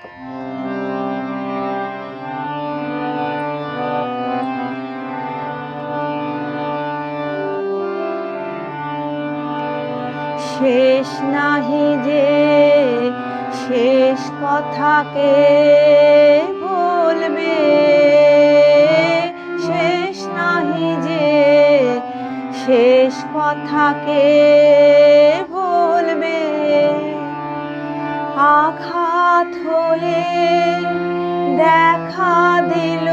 শেষ নাহি যে শেষ কথাকে বলবে? শেষ নাহি যে শেষ কথাকে দেখা দিল।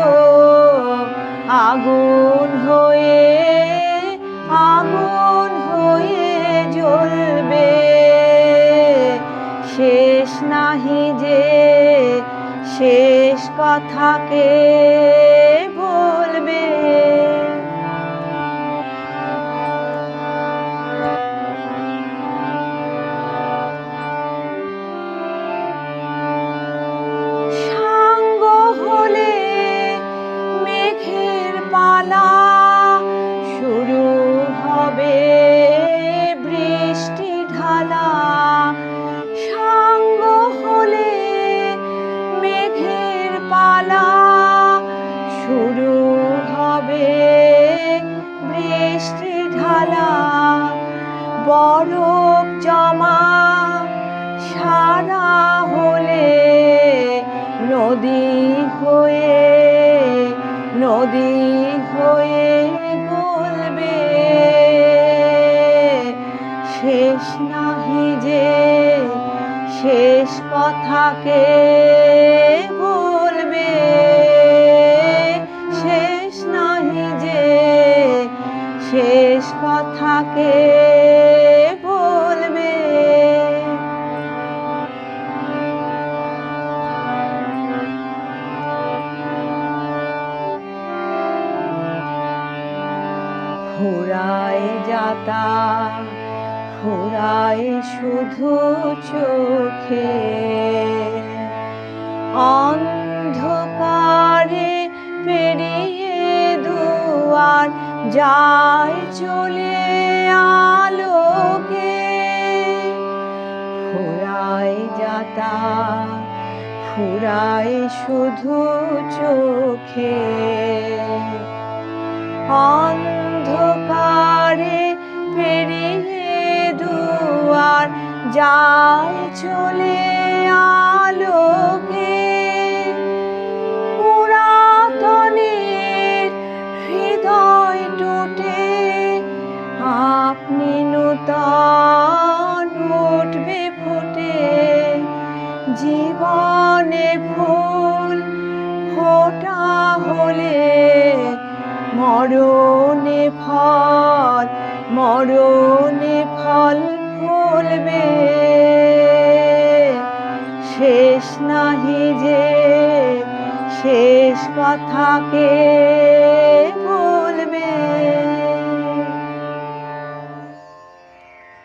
আগুন হয়ে আগুন হয়ে জ্বলবে। শেষ নাহি যে শেষ কথাকে বলবে। ঢালা বরফ জমা, সারা হলে নদী হয়ে নদী হয়ে গলবে। শেষ নাহি যে, শেষ কথাকে যাতা ফুরায় শুধু চোখে। অন্ধকারে পেরিয়ে দুয়ার যায় চলে আলোকে। ফুরায় যাতা ফুরায় শুধু চোখে। যায় চলে আলোকে। পুরাতনের হৃদয় টুটে, আপনি নূতন উঠবে ফুটে। জীবনে ফুল ফোটা হলে মরণে ফল মরণে ফল ফলবে শেষ নাহি যে শেষ কথাকে